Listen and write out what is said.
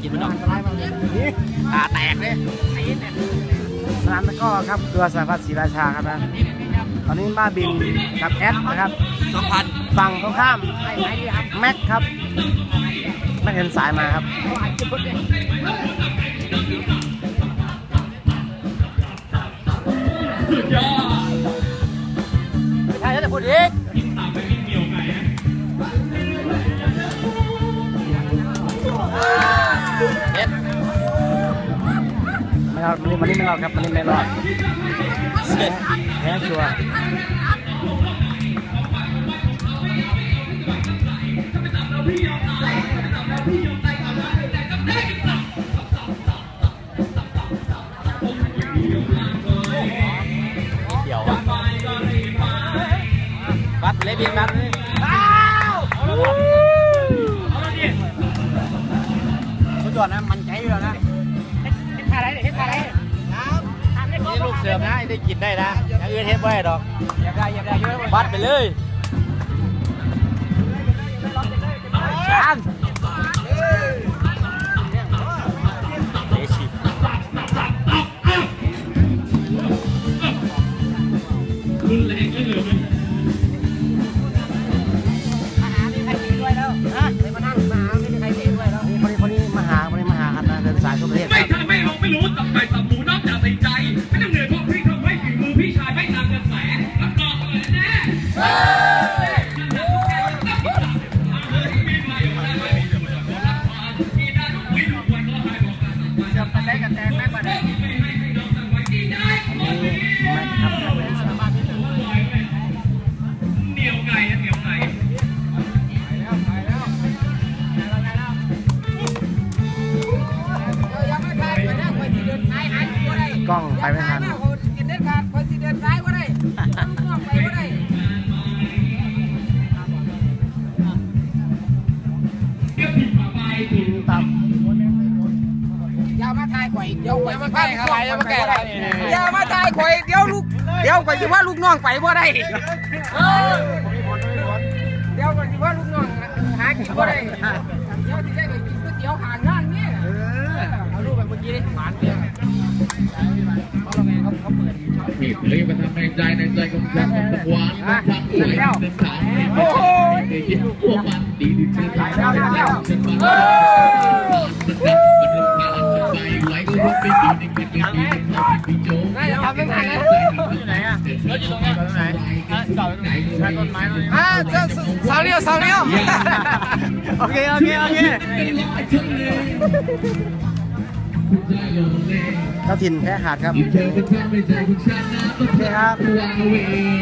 เดี๋ยวแทงไม่ได้กินมันหรอกตาแตกเลยสนามตะกร้อครับเรือสารพัดศรีราชาครับนะตอนนี้บ้าบินกับแอดนะครับสองพันฝั่งตรงข้ามแม็กครับแม็กเห็นสายมาครับใช่แล้วแต่พูดอีก เอ็ดไม่รอดวันนี้วันนี้ไม่รอดครับวันนี้ไม่รอดเอ็ดแพ้ชัวร์เดี๋ยวอะบัตรเลยบินบัตรเลย ยอดนะ มันใจอยู่แล้วนะนี่ลูกเสือมนะได้กินได้นะอย่างอื่นเฮ็ดไม่ได้ดอกอย่าได้อย่าได้เยอะบัตรไปเลยช้าง กล้องไปไม่ทันตับอย่ามาทายข่อยเดี๋ยวข่อยสิพาลูกน้องไปบ่ได้อย่ามาทายข่อยเดี๋ยวลูกเดี๋ยวข่อยสิว่าลูกน้องไปบ่ได้เดี๋ยวข่อยสิว่าลูกน้องหากินบ่ได้เดี๋ยวสิได้ไปกินก๋วยเตี๋ยวข้างร้านนี่เเขาลงไงเขาเขาเปิดผิดเลยมาทำในใจในใจของฉันมันหวานมันทำสวยเป็นสาวโอ้โหยิ้มพวกมันดีดีเธอถ่ายแล้วแล้วฉันมันมันมันมันผ่านไปไหลก็ไปดีในเก็บไปดีในความพี่โจ้น่าจะทำเป็นไงนะอยู่ไหนอะรถอยู่ตรงนี้ตรงไหนอะจอดตรงไหนใช่ต้นไม้ตรงนี้อ่าเจ้าสาวเลี้ยวสาวเลี้ยวโอเคโอเคโอเค เจ้าถิ่นแพ้ขาดครับเธอเป็นแฟนไม่ใจคุณชนะโอเคครับวางเอาไว้